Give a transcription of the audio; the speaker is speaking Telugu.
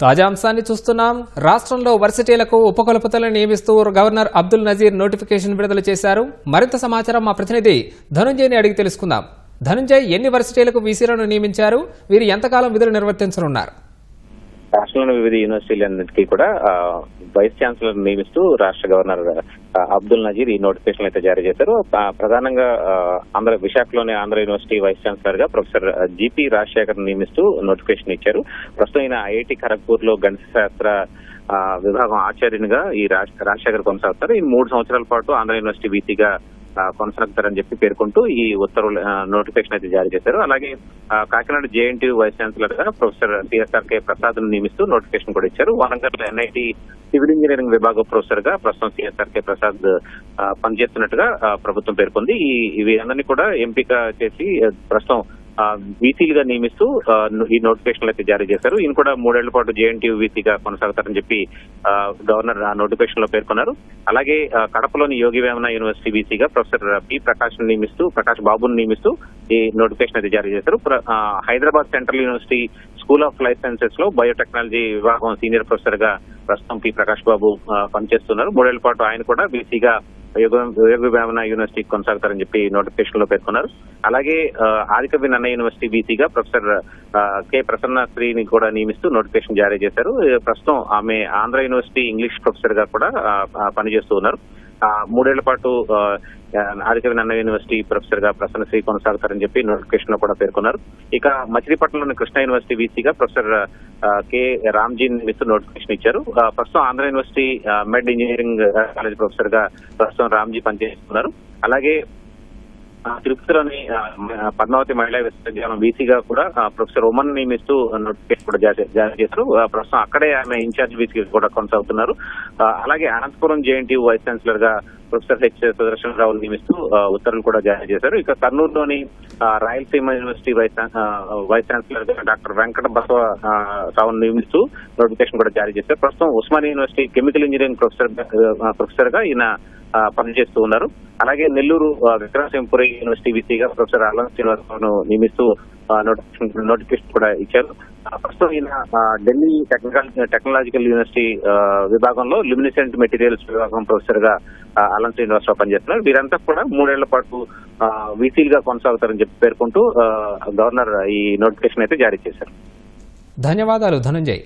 తాజా అంశాన్ని చూస్తున్నాం. రాష్ట్రంలో వర్సిటీలకు ఉపకులపతులను నియమిస్తూ గవర్నర్ అబ్దుల్ నజీర్ నోటిఫికేషన్ విడుదల చేశారు. మరింత సమాచారం మా ప్రతినిధి ధనుంజయ్ని అడిగి తెలుసుకుందాం. ధనుంజయ్ ఎన్ని వర్సిటీలకు వీసీలను నియమించారు? వీరు ఎంతకాలం విధులు నిర్వర్తించనున్నారు? రాష్ట్రంలోని వివిధ యూనివర్సిటీలన్నింటికీ కూడా వైస్ ఛాన్సలర్ నియమిస్తూ రాష్ట్ర గవర్నర్ అబ్దుల్ నజీర్ ఈ నోటిఫికేషన్ అయితే జారీ చేశారు. ప్రధానంగా ఆంధ్ర విశాఖలోని ఆంధ్ర యూనివర్సిటీ వైస్ ఛాన్సలర్గా ప్రొఫెసర్ జిపి రాజశేఖర్ నియమిస్తూ నోటిఫికేషన్ ఇచ్చారు. ప్రస్తుతం ఈయన ఐఐటి ఖరగ్పూర్లో గణిత శాస్త్ర విభాగం ఆచార్యునిగా ఈ రాజశేఖర్ కొనసాగుతారు. ఈ మూడు సంవత్సరాల పాటు ఆంధ్ర యూనివర్సిటీ వీసీగా కొనసాగుతారని చెప్పి పేర్కొంటూ ఈ ఉత్తర్వులు నోటిఫికేషన్ అయితే జారీ చేశారు. అలాగే కాకినాడ జేఎన్టీ వైస్ ఛాన్సలర్గా ప్రొఫెసర్ సిఎస్ఆర్ కే ప్రసాద్ నియమిస్తూ నోటిఫికేషన్ కూడా ఇచ్చారు. వరంగల్ ఎన్ఐటి సివిల్ ఇంజనీరింగ్ విభాగ ప్రొఫెసర్గా ప్రస్తుతం సిఎస్ఆర్ కే ప్రసాద్ పనిచేస్తున్నట్టుగా ప్రభుత్వం పేర్కొంది. ఈ ఇవి అందరినీ కూడా ఎంపిక చేసి ప్రస్తుతం వీసీలుగా నియమిస్తూ ఈ నోటిఫికేషన్ అయితే జారీ చేశారు. ఈయన కూడా మూడేళ్ళ పాటు జేఎన్టీయూ వీసీగా కొనసాగుతారని చెప్పి గవర్నర్ ఆ నోటిఫికేషన్లో పేర్కొన్నారు. అలాగే కడపలోని యోగి వేమన యూనివర్సిటీ వీసీగా ప్రొఫెసర్ పి ప్రకాష్ నియమిస్తూ ప్రకాష్ బాబుని నియమిస్తూ ఈ నోటిఫికేషన్ అయితే జారీ చేశారు. Hyderabad central university school of life సైన్సెస్లో biotechnology విభాగం సీనియర్ ప్రొఫెసర్గా ప్రస్తుతం పి ప్రకాష్ బాబు పనిచేస్తున్నారు. మూడేళ్ళ పాటు ఆయన కూడా బీసీగా యోగి యూనివర్సిటీ కొనసాగుతారని చెప్పి నోటిఫికేషన్లో పేర్కొన్నారు. అలాగే ఆదికవి నన్న యూనివర్సిటీ బీసీగా ప్రొఫెసర్ ఆ, కె ప్రసన్న శ్రీని కూడా నియమిస్తూ నోటిఫికేషన్ జారీ చేశారు. ప్రస్తుతం ఆమె ఆంధ్ర యూనివర్సిటీ ఇంగ్లీష్ ప్రొఫెసర్గా కూడా పనిచేస్తూ ఉన్నారు. మూడేళ్ళ పాటు ఆదికవి నన్న యూనివర్సిటీ ప్రొఫెసర్గా ప్రసన్న శ్రీ కొనసాగుతారని చెప్పి నోటిఫికేషన్లో కూడా పేర్కొన్నారు. ఇక మచిలీపట్నంలోని కృష్ణా యూనివర్సిటీ వీసీగా ప్రొఫెసర్ ఆ, కె రామ్జీ నిమిస్తూ నోటిఫికేషన్ ఇచ్చారు. ప్రస్తుతం Andhra university med engineering college ప్రొఫెసర్గా ప్రస్తుతం రామ్జీ పనిచేస్తున్నారు. అలాగే తిరుపతిలోని పద్మావతి మహిళా విశ్వవిద్యాలయం బీసీగా కూడా ప్రొఫెసర్ ఉమన్ నియమిస్తూ నోటిఫికేషన్ కూడా జారీ జారీ చేశారు. ప్రస్తుతం అక్కడే ఆమె ఇన్ఛార్జ్ వీసీ కూడా కొనసాగుతున్నారు. అలాగే అనంతపురం జేఎన్టీ వైస్ ఛాన్సలర్గా ప్రొఫెసర్ హెచ్ సుదర్శన్ రావు నియమిస్తూ ఉత్తర్వులు కూడా జారీ చేశారు. ఇక కర్నూలులోని Rayalaseema university vice vice chancellor doctor Venkata Basava Rao నియమిస్తూ నోటిఫికేషన్ కూడా జారీ చేశారు. ప్రస్తుతం Osmania university chemical engineering professor ప్రొఫెసర్గా ఈయన పనిచేస్తూ ఉన్నారు. అలాగే నెల్లూరు విక్రమసింహపురి యూనివర్సిటీ విసిగా ప్రొఫెసర్ అలం శ్రీనివాసరావును నియమిస్తూ నోటిఫికేషన్ నోటిఫికేషన్ కూడా ఇచ్చారు. ప్రస్తుతం ఈయన ఢిల్లీ టెక్నికల్ టెక్నాలజికల్ యూనివర్సిటీ విభాగంలో ల్యూమినిసెంట్ మెటీరియల్స్ విభాగం ప్రొఫెసర్గా అలం శ్రీనివాసరావు పనిచేస్తున్నారు. వీరంతా కూడా మూడేళ్ళ పాటు వీసీలుగా కొనసాగుతారని చెప్పి పేర్కొంటూ గవర్నర్ ఈ నోటిఫికేషన్ అయితే జారీ చేశారు. ధన్యవాదాలు ధనంజయ్.